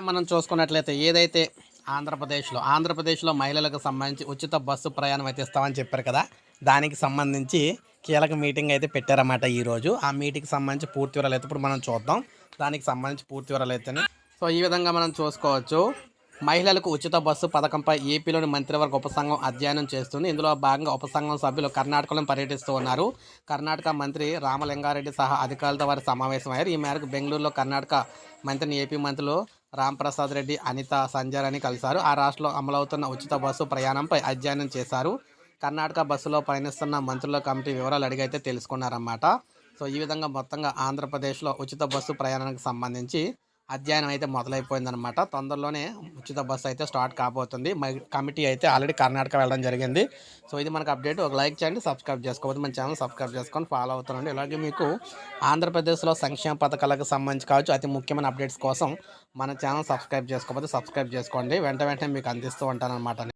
మనం చూసుకున్నట్లయితే ఏదైతే ఆంధ్రప్రదేశ్లో ఆంధ్రప్రదేశ్లో మహిళలకు సంబంధించి ఉచిత బస్సు ప్రయాణం అయితే ఇస్తామని చెప్పారు కదా దానికి సంబంధించి కీలక మీటింగ్ అయితే పెట్టారన్నమాట ఈరోజు. ఆ మీటింగ్కి సంబంధించి పూర్తి వివరాలు అయితే ఇప్పుడు మనం చూద్దాం. దానికి సంబంధించి పూర్తి వివరాలు అయితేనే. సో ఈ విధంగా మనం చూసుకోవచ్చు. మహిళలకు ఉచిత బస్సు పథకంపై ఏపీలోని మంత్రివర్గ ఉపసంఘం అధ్యయనం చేస్తుంది. ఇందులో భాగంగా ఉపసంఘం సభ్యులు కర్ణాటకలో పర్యటిస్తూ ఉన్నారు. కర్ణాటక మంత్రి రామలింగారెడ్డి సహా అధికారులతో వారు సమావేశమయ్యారు. ఈ మేరకు బెంగళూరులో కర్ణాటక మంత్రిని ఏపీ మంత్రులు రాంప్రసాద్ రెడ్డి అనిత సంజయ్ కలిశారు. ఆ రాష్ట్రంలో అమలవుతున్న ఉచిత బస్సు ప్రయాణంపై అధ్యయనం చేశారు. కర్ణాటక బస్సులో పయనిస్తున్న మంత్రుల కమిటీ వివరాలు అడిగైతే తెలుసుకున్నారన్నమాట. సో ఈ విధంగా మొత్తంగా ఆంధ్రప్రదేశ్లో ఉచిత బస్సు ప్రయాణానికి సంబంధించి అధ్యయనం అయితే మొదలైపోయిందనమాట తొందరలోనే ఉచిత బస్సు అయితే స్టార్ట్ కాబోతుంది. మై కమిటీ అయితే ఆల్రెడీ కర్ణాటక వెళ్ళడం జరిగింది. సో ఇది మనకు అప్డేట్. ఒక లైక్ చేయండి సబ్స్క్రైబ్ చేసుకోవద్దు మన ఛానల్ సబ్స్క్రైబ్ చేసుకొని ఫాలో అవుతానండి ఇలాగే మీకు ఆంధ్రప్రదేశ్లో సంక్షేమ పథకాలకు సంబంధించి కావచ్చు అతి ముఖ్యమైన అప్డేట్స్ కోసం మన ఛానల్ సబ్స్క్రైబ్ చేసుకోకపోతే సబ్స్క్రైబ్ చేసుకోండి. వెంట వెంటనే మీకు అందిస్తూ ఉంటాను అనమాట